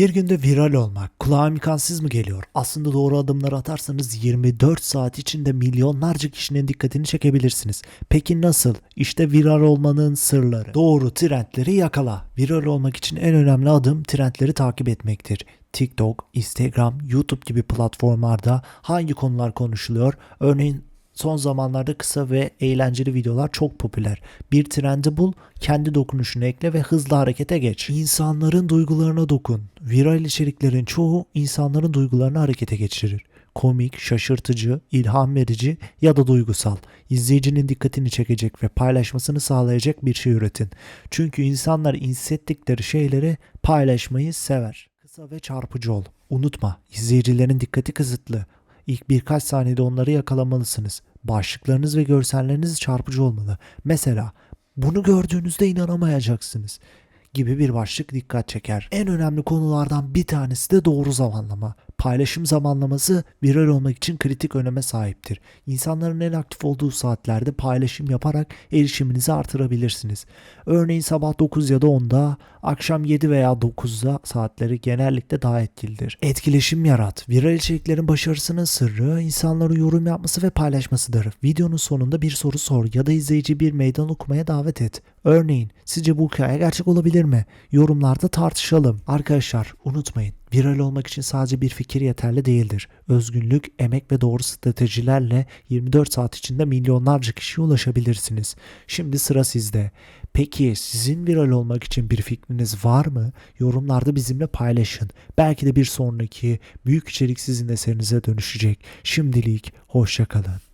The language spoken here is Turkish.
Bir günde viral olmak kulağa imkansız mı geliyor? Aslında doğru adımları atarsanız 24 saat içinde milyonlarca kişinin dikkatini çekebilirsiniz. Peki nasıl? İşte viral olmanın sırları. Doğru trendleri yakala. Viral olmak için en önemli adım trendleri takip etmektir. TikTok, Instagram, YouTube gibi platformlarda hangi konular konuşuluyor? Örneğin Son zamanlarda kısa ve eğlenceli videolar çok popüler. Bir trendi bul, kendi dokunuşunu ekle ve hızlı harekete geç. İnsanların duygularına dokun. Viral içeriklerin çoğu insanların duygularını harekete geçirir. Komik, şaşırtıcı, ilham verici ya da duygusal. İzleyicinin dikkatini çekecek ve paylaşmasını sağlayacak bir şey üretin. Çünkü insanlar hissettikleri şeyleri paylaşmayı sever. Kısa ve çarpıcı ol. Unutma, izleyicilerin dikkati kısıtlı. İlk birkaç saniyede onları yakalamalısınız. Başlıklarınız ve görselleriniz çarpıcı olmalı. Mesela bunu gördüğünüzde inanamayacaksınız gibi bir başlık dikkat çeker. En önemli konulardan bir tanesi de doğru zamanlama. Paylaşım zamanlaması viral olmak için kritik öneme sahiptir. İnsanların en aktif olduğu saatlerde paylaşım yaparak erişiminizi artırabilirsiniz. Örneğin sabah 9 ya da 10'da, akşam 7 veya 9'da saatleri genellikle daha etkilidir. Etkileşim yarat. Viral içeriklerin başarısının sırrı insanların yorum yapması ve paylaşmasıdır. Videonun sonunda bir soru sor ya da izleyici bir meydan okumaya davet et. Örneğin sizce bu hikaye gerçek olabilir mi? Yorumlarda tartışalım. Arkadaşlar unutmayın viral olmak için sadece bir fikir yeterli değildir. Özgünlük, emek ve doğru stratejilerle 24 saat içinde milyonlarca kişiye ulaşabilirsiniz. Şimdi sıra sizde. Peki sizin viral olmak için bir fikriniz var mı? Yorumlarda bizimle paylaşın. Belki de bir sonraki büyük içerik sizin eserinize dönüşecek. Şimdilik hoşçakalın.